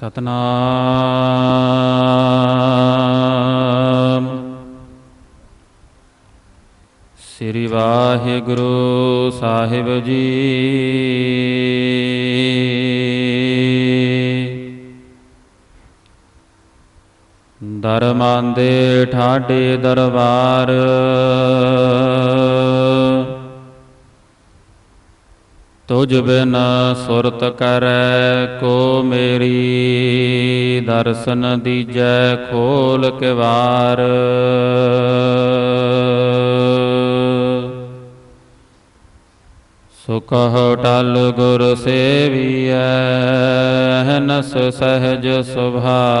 ਸਤਨਾਮ। ਸ੍ਰੀ ਵਾਹਿਗੁਰੂ ਸਾਹਿਬ ਜੀ। ਦਰਮਾਂ ਦੇ ਠਾਡੇ ਦਰਬਾਰ। ਤੁਝ ਬਿਨ ਸੁਰਤ ਕਰੈ ਕੋ ਮੇਰੀ, ਦਰਸ਼ਨ ਦੀਜੈ ਖੋਲ ਕੇ ਵਾਰ ਸੁਖਹ ਟਲ ਗੁਰ ਸੇਵੀਐ, ਹਨਸ ਸਹਜ ਸੁਭਾਇ।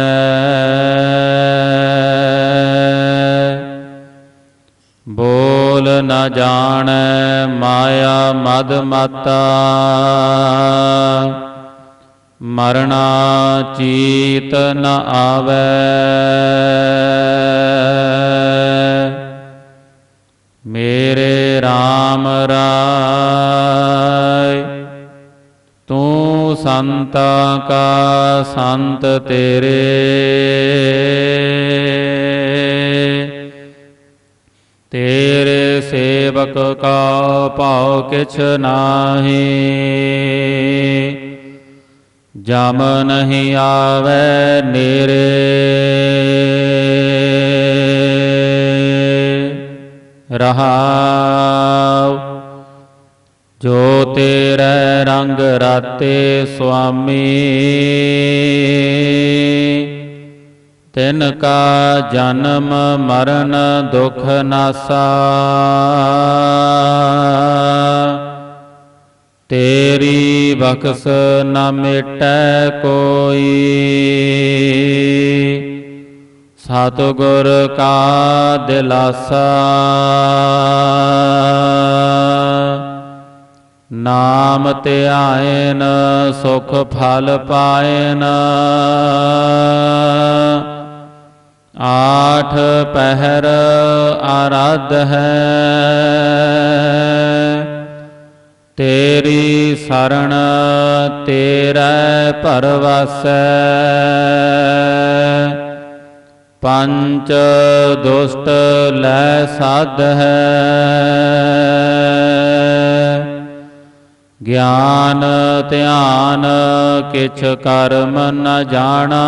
ਨ ਜਾਣੈ, ਮਾਇਆ ਮਦ ਮਾਤਾ। ਮਰਣਾ ਚੀਤ ਨ ਆਵੈ। ਮੇਰੇ RAM ਰਾਏ, ਤੂੰ ਸੰਤਾਂ ਕਾ ਸੰਤ ਤੇਰੇ। ਸੇਵਕ ਕਾ ਭਾਉ ਕਿਛ ਨਾਹੀ। ਜਮ ਨਹੀਂ ਆਵੇ ਨੇਰੇ। ਰਹਾਉ, ਜੋ ਤੇਰੇ ਰੰਗ ਰਾਤੇ ਸੁਆਮੀ। ਤਿਨ ਕਾ ਜਨਮ ਮਰਨ ਦੁਖ ਨਾਸਾ। ਤੇਰੀ ਬਖਸ ਨ ਮਿਟੈ ਕੋਈ। ਸਤਿਗੁਰ ਕਾ ਦਿਲਾਸਾ। ਨਾਮ ਧਿਆਇਨ ਸੁਖ ਫਲ ਪਾਇਨ ਆਠ ਪਹਿਰ ਆਰਾਧ ਹੈ। ਤੇਰੀ ਸਰਣ ਤੇਰੇ ਪਰਵਾਸੈ। ਪੰਚ ਦੁਸ਼ਟ ਲੈ ਸਾਧ ਹੈ। ਗਿਆਨ ਧਿਆਨ ਕਿਛ ਕਰਮ ਨ ਜਾਣਾ।